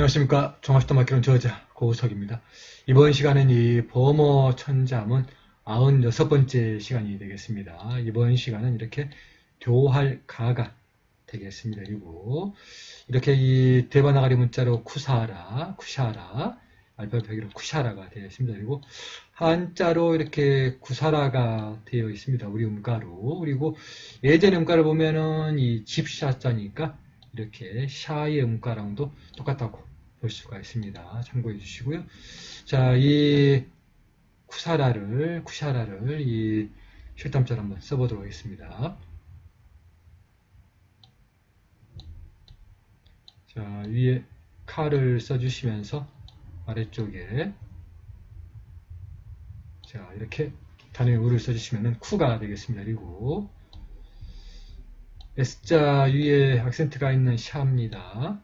안녕하십니까. 종합시도 마키론 저자 고우석입니다. 이번 시간은 이 범어 천자문 96번째 시간이 되겠습니다. 이번 시간은 이렇게 교할 가가 되겠습니다. 그리고 이렇게 이 대바나가리 문자로 쿠사라, 쿠샤라, 알파벳으로 쿠샤라가 되어 있습니다. 그리고 한자로 이렇게 구사라가 되어 있습니다. 우리 음가로. 그리고 예전 음가를 보면은 이 집샤자니까 이렇게 샤의 음가랑도 똑같다고 볼 수가 있습니다. 참고해 주시고요. 자, 이 쿠사라를, 쿠샤라를 이 실담자로 한번 써보도록 하겠습니다. 자, 위에 칼을 써주시면서 아래쪽에 자, 이렇게 단어의 우를 써주시면 쿠가 되겠습니다. 그리고 S자 위에 악센트가 있는 샤입니다.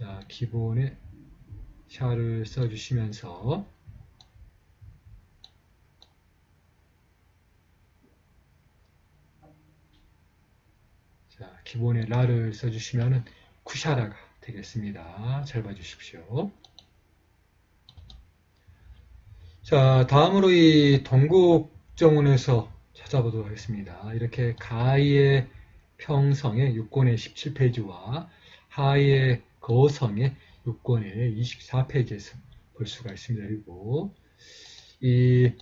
자, 기본에 샤를 써주시면서 자, 기본에 라를 써주시면 쿠샤라가 되겠습니다. 잘 봐주십시오. 자, 다음으로 이 동국정원에서 찾아보도록 하겠습니다. 이렇게 가의 평성의 6권의 17페이지와 하의 거성의 6권의 24페이지에서 볼 수가 있습니다. 그리고 이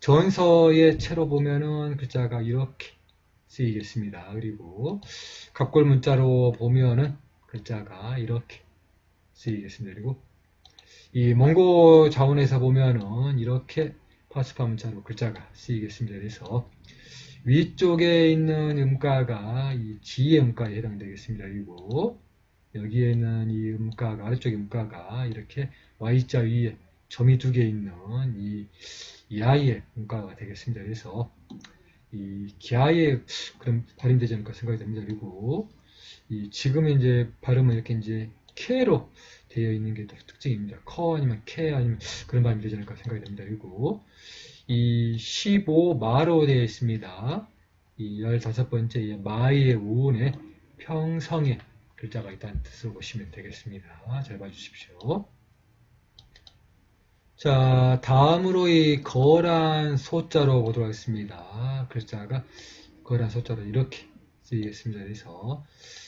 전서의 채로 보면은 글자가 이렇게 쓰이겠습니다. 그리고 갑골 문자로 보면은 글자가 이렇게 쓰이겠습니다. 그리고 이 몽고 자원에서 보면은 이렇게 파스파 문자로 글자가 쓰이겠습니다. 그래서 위쪽에 있는 음가가 이 지의 음가에 해당되겠습니다. 그리고 여기에는 이 음가가 아래쪽 음가가 이렇게 Y자 위에 점이 두 개 있는 이 야의 음가가 되겠습니다. 그래서 이 기아의 그런 발음되지 않을까 생각이 됩니다. 그리고 이 지금 이제 발음은 이렇게 이제 K로 되어 있는 게 특징입니다. 커 아니면 K 아니면 그런 발음이 되지 않을까 생각이 됩니다. 그리고 이 15마로 되어 있습니다. 이 15번째 마의 우운의 평성의 글자가 있다는 뜻으로 보시면 되겠습니다. 잘 봐주십시오. 자, 다음으로 이 거란 소자로 보도록 하겠습니다. 글자가 거란 소자로 이렇게 쓰이겠습니다. 그래서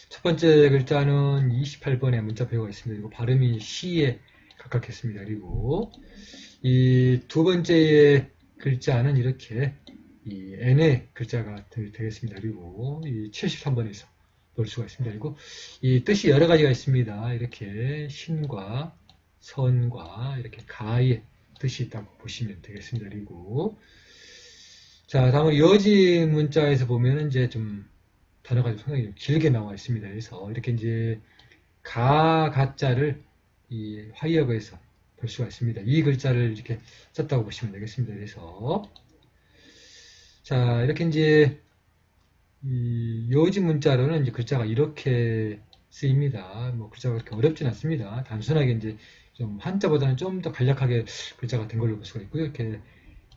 첫 번째 글자는 28번에 문자표가 있습니다. 그리고 발음이 시에 가깝겠습니다. 그리고 이 두 번째 글자는 이렇게 이 n의 글자가 되겠습니다. 그리고 이 73번에서 볼 수가 있습니다. 그리고 이 뜻이 여러 가지가 있습니다. 이렇게 신과 선과 이렇게 가의 뜻이 있다고 보시면 되겠습니다. 그리고 자 다음으로 여지 문자에서 보면 이제 좀 단어가 좀 상당히 길게 나와 있습니다. 그래서 이렇게 이제 가 가자를 이 화이어거에서 볼 수가 있습니다. 이 글자를 이렇게 썼다고 보시면 되겠습니다. 그래서 자 이렇게 이제 이 요지 문자로는 이제 글자가 이렇게 쓰입니다. 뭐 글자가 그렇게 어렵진 않습니다. 단순하게 이제 좀 한자보다는 좀 더 간략하게 글자가 된 걸로 볼 수가 있고요. 이렇게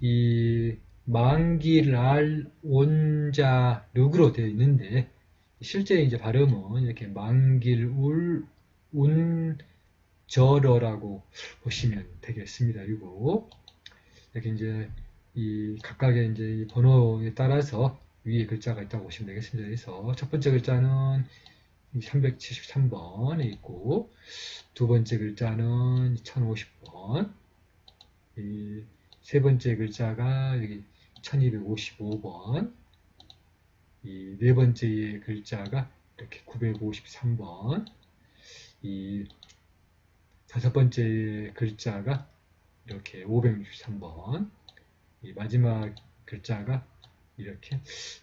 이 만기랄 온자 륵으로 되어 있는데 실제 이제 발음은 이렇게 만길울 운저러라고 보시면 되겠습니다. 그리고 이렇게 이제 이 각각의 이제 이 번호에 따라서 위에 글자가 있다고 보시면 되겠습니다. 그래서 첫 번째 글자는 373번에 있고 두 번째 글자는 1050번. 세 번째 글자가 여기 1255번. 이 네 번째 글자가 이렇게 953번. 이 다섯 번째 글자가 이렇게 563번. 이 마지막 글자가 이렇게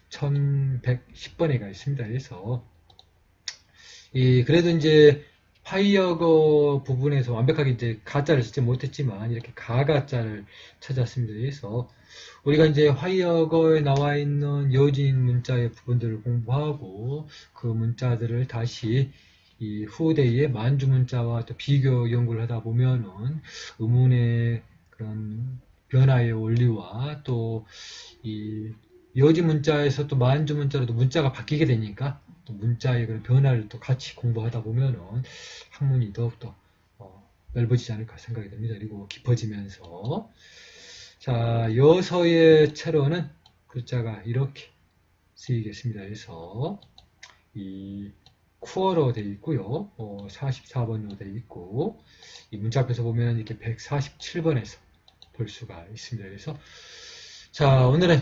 1110번에가 있습니다. 그래서 이 그래도 이제 파이어거 부분에서 완벽하게 이제 가짜를 쓰지 못했지만 이렇게 가가짜를 찾았습니다. 그래서 우리가 이제 화이어거에 나와 있는 여진 문자의 부분들을 공부하고 그 문자들을 다시 이 후대의 만주 문자와 또 비교 연구를 하다 보면은 의문의 그런 변화의 원리와 또이 여지 문자에서 또 만주 문자로도 문자가 바뀌게 되니까 또 문자의 그런 변화를 또 같이 공부하다 보면은 학문이 더욱더 어, 넓어지지 않을까 생각이 듭니다. 그리고 깊어지면서 자 여서의 채로는 글자가 이렇게 쓰이겠습니다. 그래서 이 쿠어로 되어 있고요. 어, 44번으로 되어 있고 이 문자 앞에서 보면 이렇게 147번에서 볼 수가 있습니다. 그래서 자 오늘은